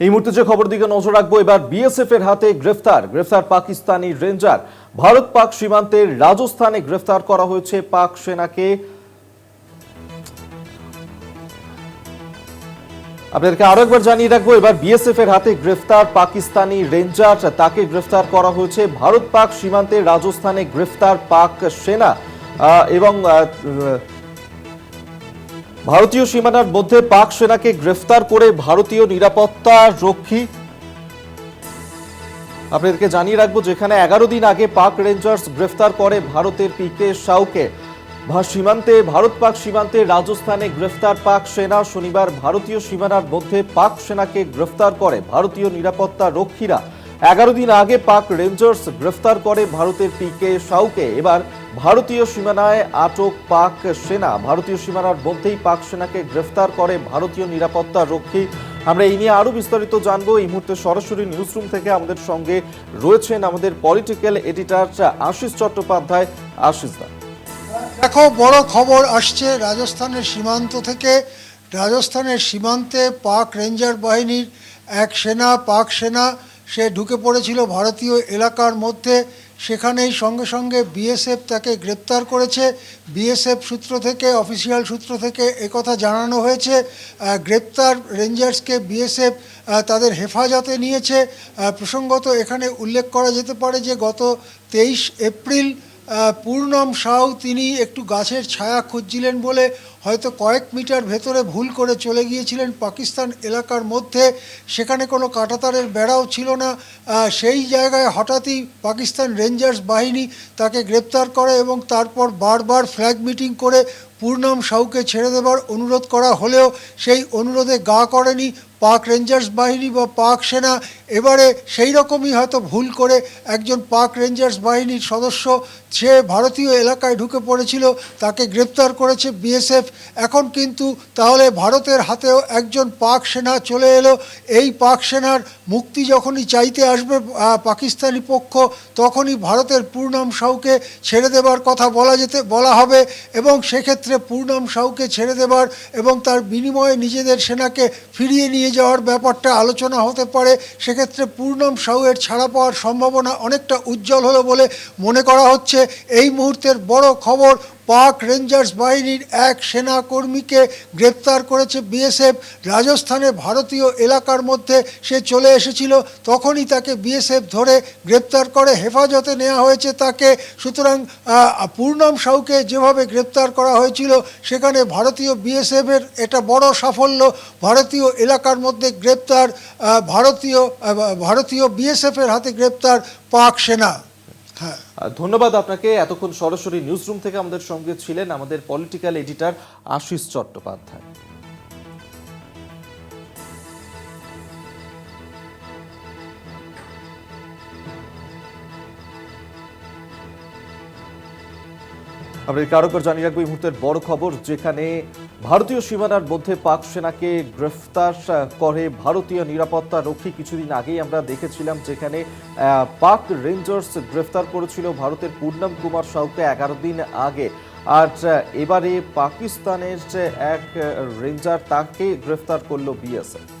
এই মুহূর্তে যে খবর দিকে নজর রাখব, এবার বিএসএফ এর হাতে গ্রেফতার। গ্রেফতার পাকিস্তানি রেঞ্জার। ভারত পাক সীমান্তের রাজস্থানে গ্রেফতার করা হয়েছে পাক সেনাকে। আপনাদেরকে আরও একবার জানিয়ে রাখব, এবার বিএসএফ এর হাতে গ্রেফতার পাকিস্তানি রেঞ্জার। তাকে গ্রেফতার করা হয়েছে ভারত পাক সীমান্তে রাজস্থানে গ্রেফতার পাক সেনা। এবং ভারতীয় সীমানার মধ্যে পাক সেনাকে গ্রেফতার করে ভারতীয় নিরাপত্তা রক্ষী। আপনাদেরকে জানিয়ে রাখব যেখানে এগারো দিন আগে পাক রেঞ্জার্স গ্রেফতার করে ভারতের পিকে সাউকে। সীমান্তে, ভারত পাক সীমান্তে রাজস্থানে গ্রেফতার পাক সেনা। শনিবার ভারতীয় সীমানার মধ্যে পাক সেনাকে গ্রেফতার করে ভারতীয় নিরাপত্তা রক্ষীরা। এগারো দিন আগে পাক রেঞ্জার্স গ্রেফতার করে ভারতের পিকে সাউকে। এবার ভারতীয় সীমানায় আটক পাক সেনা। ভারতীয় সীমানার মধ্যেই পাক সেনাকে গ্রেফতার করে ভারতীয় নিরাপত্তা রক্ষী। আমরা এই নিয়ে আরও বিস্তারিত জানব। এই মুহূর্তে সরাসরি নিউজরুম থেকে আমাদের সঙ্গে রয়েছেন আমাদের পলিটিক্যাল এডিটর আশিস চট্টোপাধ্যায়। আশিস দা। দেখো, বড় খবর আসছে রাজস্থানের সীমান্ত থেকে। রাজস্থানের সীমান্তে পাক রেঞ্জার বাহিনীর এক সেনা, পাক সেনা সে ঢুকে পড়েছিল ভারতীয় এলাকার মধ্যে। সেখানেই সঙ্গে সঙ্গে বিএসএফ তাকে গ্রেপ্তার করেছে। বিএসএফ সূত্র থেকে, অফিসিয়াল সূত্র থেকে একথা জানানো হয়েছে। গ্রেপ্তার রেঞ্জার্সকে বিএসএফ তাদের হেফাজতে নিয়েছে। প্রসঙ্গত এখানে উল্লেখ করা যেতে পারে যে গত তেইশ এপ্রিল পূর্ণম সাউ তিনি একটু গাছের ছায়া খুঁজছিলেন বলে হয়তো কয়েক মিটার ভেতরে ভুল করে চলে গিয়েছিলেন পাকিস্তান এলাকার মধ্যে। সেখানে কোনো কাঁটাতারের বেড়াও ছিল না। সেই জায়গায় হঠাৎই পাকিস্তান রেঞ্জার্স বাহিনী তাকে গ্রেপ্তার করে এবং তারপর বারবার ফ্ল্যাগ মিটিং করে পূর্ণম সাউকে ছেড়ে দেবার অনুরোধ করা হলেও সেই অনুরোধে গা করেনি পাক রেঞ্জার্স বাহিনী বা পাক সেনা। এবারে সেই রকমই হয়তো ভুল করে একজন পাক রেঞ্জার্স বাহিনীর সদস্য সে ভারতীয় এলাকায় ঢুকে পড়েছিল, তাকে গ্রেপ্তার করেছে বিএসএফ। এখন কিন্তু তাহলে ভারতের হাতেও একজন পাক সেনা চলে এলো। এই পাক সেনার মুক্তি যখনই চাইতে আসবে পাকিস্তানি পক্ষ, তখনই ভারতের পূর্ণম সাউকে ছেড়ে দেবার কথা বলা যেতে, বলা হবে। এবং সেক্ষেত্রে পূর্ণম সাউকে ছেড়ে দেবার এবং তার বিনিময়ে নিজেদের সেনাকে ফিরিয়ে নিয়ে যাওয়ার ব্যাপারটা আলোচনা হতে পারে, সেক্ষেত্রে পূর্ণম সাউয়ের ছাড়া পাওয়ার সম্ভাবনা অনেকটা উজ্জ্বল হলো বলে মনে করা হচ্ছে। এই মুহূর্তের বড় খবর পাক রেঞ্জার্স বাহিনীর এক সেনা কর্মীকে গ্রেপ্তার করেছে বিএসএফ। রাজস্থানে ভারতীয় এলাকার মধ্যে সে চলে এসেছিল, তখনই তাকে বিএসএফ ধরে গ্রেপ্তার করে। হেফাজতে নেওয়া হয়েছে তাকে। সুতরাং পূর্ণম সাউকে যেভাবে গ্রেপ্তার করা হয়েছিল, সেখানে ভারতীয় বিএসএফের এটা বড় সাফল্য। ভারতীয় এলাকার মধ্যে গ্রেপ্তার ভারতীয় ভারতীয় বিএসএফের হাতে গ্রেপ্তার পাক সেনা। ধন্যবাদ আপনাকে। এতক্ষণ সরাসরি নিউজরুম থেকে আমাদের সঙ্গে ছিলেন আমাদের পলিটিক্যাল এডিটার আশিস চট্টোপাধ্যায়। আপনাদের কারও করে জানিয়ে রাখব এই মুহূর্তের বড় খবর, যেখানে ভারতীয় সীমানার মধ্যে পাক সেনাকে গ্রেফতার করে ভারতীয় নিরাপত্তা রক্ষী। কিছুদিন আগেই আমরা দেখেছিলাম যেখানে পাক রেঞ্জার্স গ্রেফতার করেছিল ভারতের পূর্ণম কুমার সাউকে এগারো দিন আগে। আর এবারে পাকিস্তানের যে এক রেঞ্জার তাকে গ্রেফতার করল বিএসএফ।